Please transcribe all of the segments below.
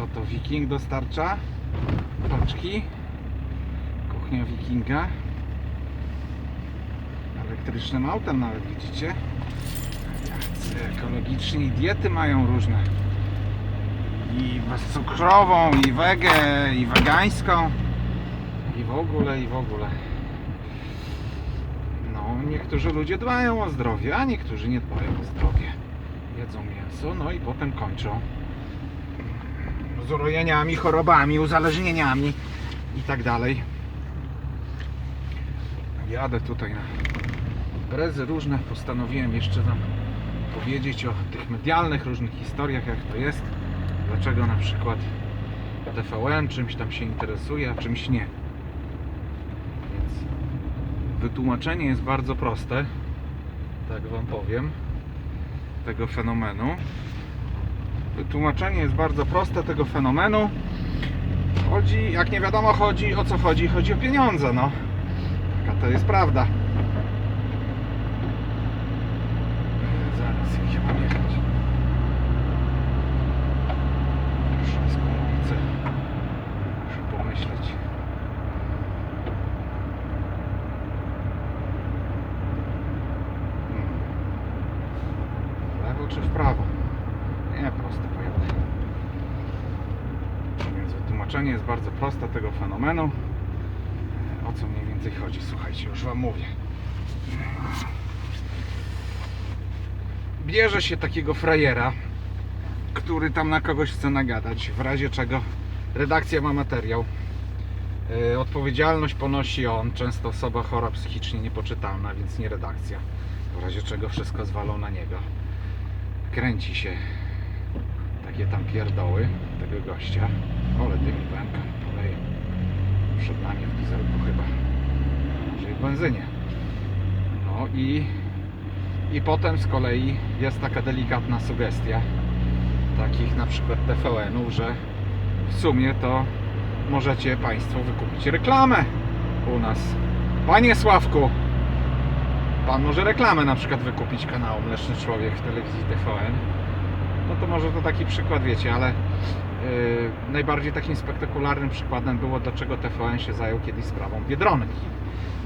Co to Wiking dostarcza? Paczki. Kuchnia Wikinga. Elektrycznym autem nawet widzicie. Jacy ekologiczni diety mają różne. I bezcukrową, i wegę, i wegańską. I w ogóle, i w ogóle. No, niektórzy ludzie dbają o zdrowie, a niektórzy nie dbają o zdrowie. Jedzą mięso, no i potem kończą z chorobami, uzależnieniami i tak dalej. Jadę tutaj na imprezy różne. Postanowiłem jeszcze Wam powiedzieć o tych medialnych różnych historiach, jak to jest. Dlaczego na przykład TVN czymś tam się interesuje, a czymś nie. Więc wytłumaczenie jest bardzo proste, tak Wam powiem, tego fenomenu. Wytłumaczenie jest bardzo proste tego fenomenu. Chodzi, jak nie wiadomo, chodzi o co chodzi? Chodzi o pieniądze, no. Taka to jest prawda. E, Zaraz, gdzie mam jechać? Ulicę. Muszę pomyśleć. Hmm. W lewo czy w prawo? Nie, prosto pojadę. Więc wytłumaczenie jest bardzo proste tego fenomenu. O co mniej więcej chodzi? Słuchajcie, już Wam mówię. Bierze się takiego frajera, który tam na kogoś chce nagadać, w razie czego redakcja ma materiał. E, Odpowiedzialność ponosi on, często osoba chora psychicznie niepoczytalna, więc nie redakcja. W razie czego wszystko zwalą na niego. Kręci się takie tam pierdoły tego gościa. Ole dymi bęka, poleje. Przed nami w dieselku chyba. Może i w benzynie. No i, i potem z kolei jest taka delikatna sugestia takich na przykład TVN-ów, że w sumie to możecie Państwo wykupić reklamę u nas. Panie Sławku, Pan może reklamę na przykład wykupić kanału Mleczny Człowiek w telewizji TVN no to może to taki przykład wiecie, ale najbardziej takim spektakularnym przykładem było, dlaczego TVN się zajął kiedyś sprawą Biedronki.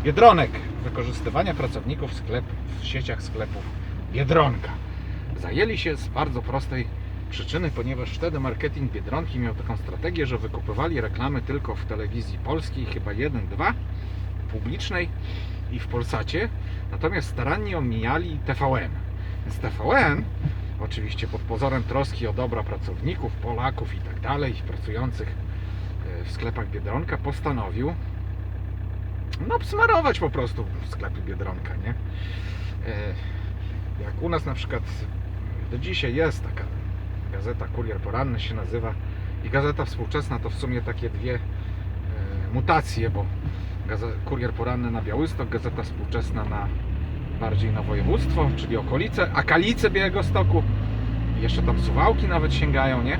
Biedronek, wykorzystywania pracowników sklep, w sieciach sklepów Biedronka. Zajęli się z bardzo prostej przyczyny, ponieważ wtedy marketing Biedronki miał taką strategię, że wykupywali reklamy tylko w telewizji polskiej, chyba 1-2, publicznej i w Polsacie, natomiast starannie omijali TVN. Więc TVN oczywiście pod pozorem troski o dobra pracowników, Polaków i tak dalej, pracujących e, w sklepach Biedronka, postanowił no smarować po prostu sklepy Biedronka, nie? E, Jak u nas na przykład do dzisiaj jest taka gazeta Kurier Poranny się nazywa i gazeta współczesna to w sumie takie dwie e, mutacje, bo Kurier Poranny na Białystok, gazeta współczesna na bardziej na województwo, czyli okolice, Akalice Białegostoku, jeszcze tam Suwałki nawet sięgają, nie?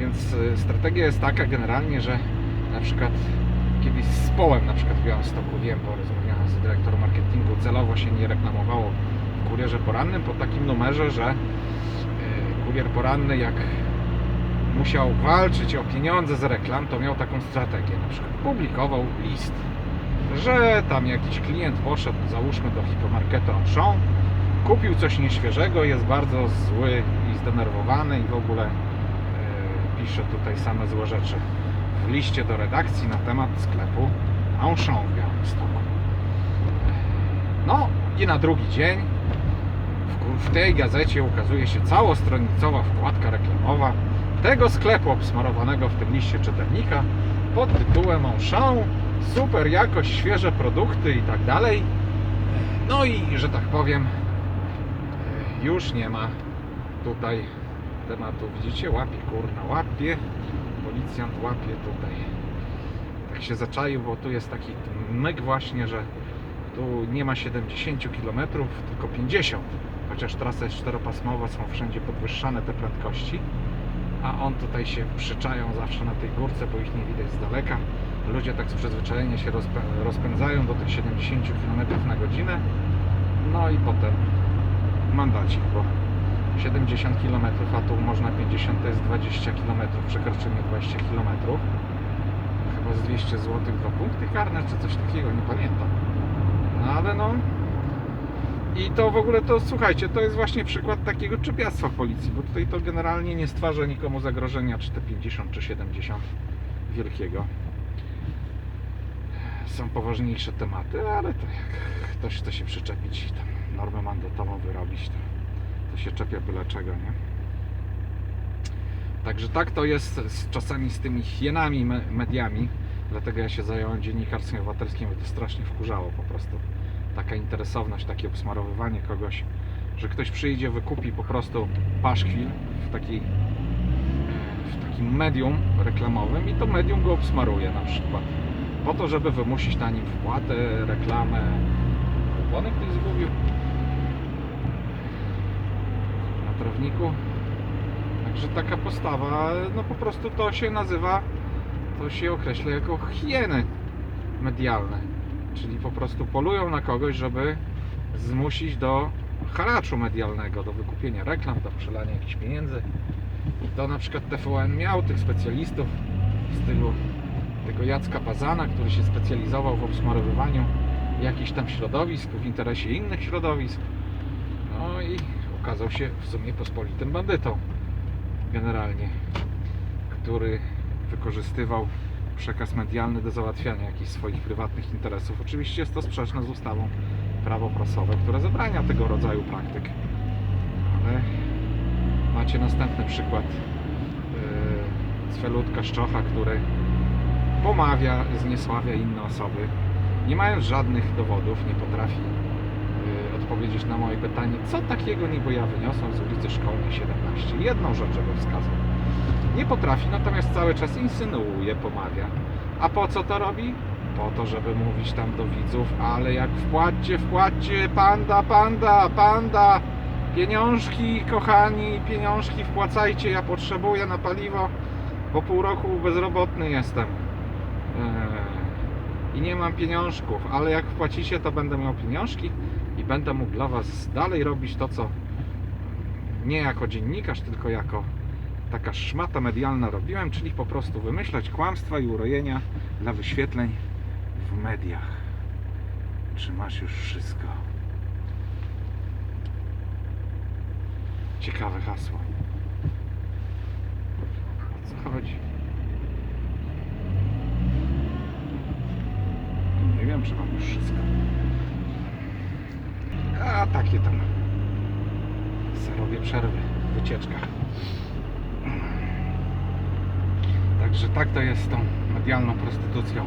Więc y, strategia jest taka generalnie, że na przykład kiedyś z Połem na przykład w Białymstoku, wiem, bo rozmawiałem z dyrektorem marketingu, celowo się nie reklamowało w Kurierze Porannym po takim numerze, że y, Kurier Poranny jak musiał walczyć o pieniądze z reklam, to miał taką strategię, na przykład publikował list że tam jakiś klient poszedł, załóżmy do hipermarketu Auchan, kupił coś nieświeżego, jest bardzo zły i zdenerwowany i w ogóle e, pisze tutaj same złe rzeczy w liście do redakcji na temat sklepu Auchan w Białymstoku. No i na drugi dzień w, w tej gazecie ukazuje się całostronicowa wkładka reklamowa tego sklepu obsmarowanego w tym liście czytelnika pod tytułem Auchan super jakość, świeże produkty i tak dalej. No i, że tak powiem, już nie ma tutaj tematu. Widzicie, łapie, kurna, łapie. Policjant łapie tutaj. Tak się zaczaił, bo tu jest taki myk właśnie, że tu nie ma 70 km, tylko 50. Chociaż trasa jest czteropasmowa, są wszędzie podwyższane te prędkości. A on tutaj się przyczają zawsze na tej górce, bo ich nie widać z daleka ludzie tak z przyzwyczajenia się rozpę- rozpędzają do tych 70 km na godzinę no i potem mandacik, bo 70 km, a tu można 50, to jest 20 km, przekroczenie 20 km. Chyba z 200 zł dwa punkty karne, czy coś takiego, nie pamiętam. No ale no. I to w ogóle to słuchajcie, to jest właśnie przykład takiego czepiactwa policji, bo tutaj to generalnie nie stwarza nikomu zagrożenia, czy te 50, czy 70 wielkiego. Są poważniejsze tematy, ale to jak ktoś chce się przyczepić i tam normę mandatową wyrobić, to, to się czepia byle czego, nie? Także tak to jest z, czasami z tymi hienami me- mediami, dlatego ja się zająłem dziennikarstwem obywatelskim, bo to strasznie wkurzało po prostu. Taka interesowność, takie obsmarowywanie kogoś, że ktoś przyjdzie, wykupi po prostu paszkwil w takiej w takim medium reklamowym i to medium go obsmaruje na przykład. Po to, żeby wymusić na nim wpłatę, reklamę. Opony ktoś zgubił na trawniku. Także taka postawa, no po prostu to się nazywa, to się określa jako hieny medialne. Czyli po prostu polują na kogoś, żeby zmusić do haraczu medialnego, do wykupienia reklam, do przelania jakichś pieniędzy. I to na przykład TVN miał tych specjalistów w stylu tego Jacka Bazana, który się specjalizował w obsmarowywaniu jakichś tam środowisk w interesie innych środowisk. No i okazał się w sumie pospolitym bandytą generalnie, który wykorzystywał przekaz medialny do załatwiania jakichś swoich prywatnych interesów. Oczywiście jest to sprzeczne z ustawą prawo prasowe, które zabrania tego rodzaju praktyk. Ale macie następny przykład yy, Szczocha, który pomawia, zniesławia inne osoby, nie mając żadnych dowodów, nie potrafi yy, odpowiedzieć na moje pytanie, co takiego niby ja wyniosłem z ulicy Szkolnej 17. Jedną rzecz, żeby wskazał. Nie potrafi, natomiast cały czas insynuuje, pomawia. A po co to robi? Po to, żeby mówić tam do widzów, ale jak wpłaccie, wpłaccie, panda, panda, panda, pieniążki, kochani, pieniążki wpłacajcie, ja potrzebuję na paliwo, bo pół roku bezrobotny jestem. Eee, I nie mam pieniążków, ale jak wpłacicie, to będę miał pieniążki i będę mógł dla Was dalej robić to, co nie jako dziennikarz, tylko jako taka szmata medialna robiłem, czyli po prostu wymyślać kłamstwa i urojenia dla wyświetleń w mediach. Czy masz już wszystko? Ciekawe hasło. O co chodzi? Nie wiem, czy mam już wszystko. A takie tam. Se robię przerwy w wycieczkach. Także tak to jest z tą medialną prostytucją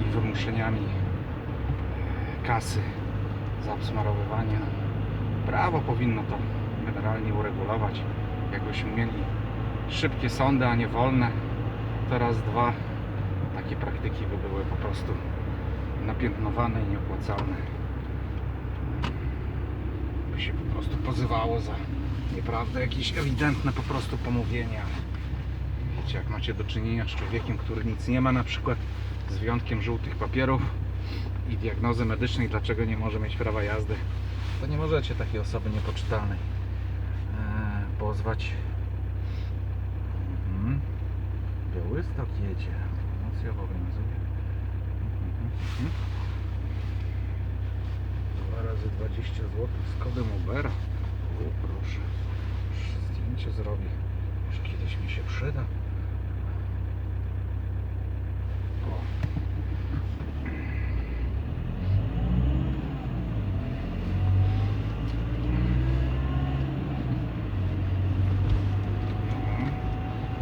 i wymuszeniami e, kasy za obsmarowywanie. Prawo powinno to generalnie uregulować. Jakbyśmy mieli szybkie sądy, a nie wolne, to raz, dwa takie praktyki by były po prostu napiętnowane i nieopłacalne. By się po prostu pozywało za nieprawdę, jakieś ewidentne po prostu pomówienia. Jak macie do czynienia z człowiekiem, który nic nie ma, na przykład z wyjątkiem żółtych papierów i diagnozy medycznej, dlaczego nie może mieć prawa jazdy, to nie możecie takiej osoby niepoczytalnej e, pozwać. Mhm. Białystok jedzie. Promocja obowiązuje. Mhm, mhm. Dwa razy 20 zł z kodem Ubera. O, proszę. Zdjęcie zrobię. Już kiedyś mi się przyda. O. No.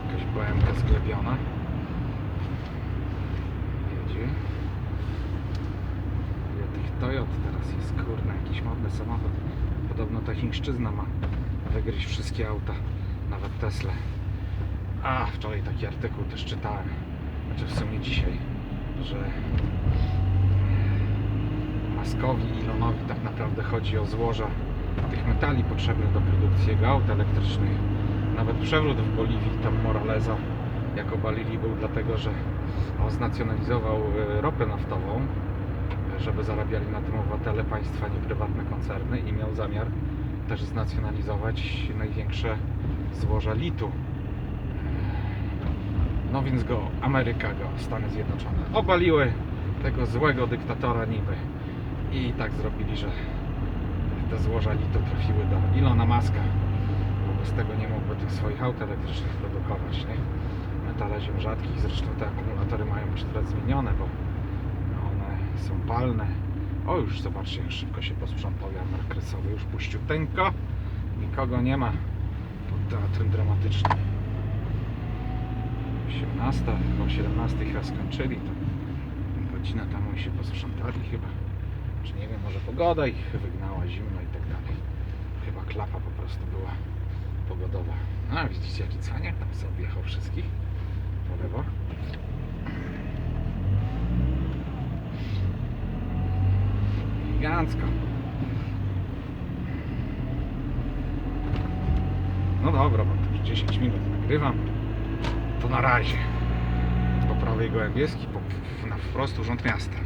Jakaś BMK sklepiona. Jedzie. Ile teraz jest, kurna, jakiś modny samochód. Podobno ta chińszczyzna ma wygryźć wszystkie auta, nawet Tesla. A, wczoraj taki artykuł też czytałem, znaczy w sumie dzisiaj, że Maskowi i Elonowi tak naprawdę chodzi o złoża tych metali potrzebnych do produkcji jego aut elektrycznych. Nawet przewrót w Boliwii, tam Moraleza, jak obalili, był dlatego, że on znacjonalizował e, ropę naftową, żeby zarabiali na tym obywatele państwa, nie prywatne koncerny i miał zamiar też znacjonalizować największe złoża litu. No więc go, Ameryka go, Stany Zjednoczone obaliły tego złego dyktatora niby. I tak zrobili, że te złoża litu trafiły do Ilona Maska. Bo bez tego nie mógłby tych swoich aut elektrycznych produkować, nie? Metale ziem rzadkich, zresztą te akumulatory mają być teraz zmienione, bo są palne. O, już zobaczcie, jak szybko się posprzątał jarmark kresowy. Już puściuteńko. Nikogo nie ma pod teatrem dramatycznym. 18, o 17 chyba skończyli, to godzinę temu się posprzątali chyba. Czy nie wiem, może pogoda ich wygnała, zimno i tak dalej. Chyba klapa po prostu była pogodowa. A widzicie jaki caniak tam sobie objechał wszystkich po lewo. Elegancko. No dobra, bo już 10 minut nagrywam. To na razie. Po prawej Gołębieski, po, na wprost Urząd Miasta.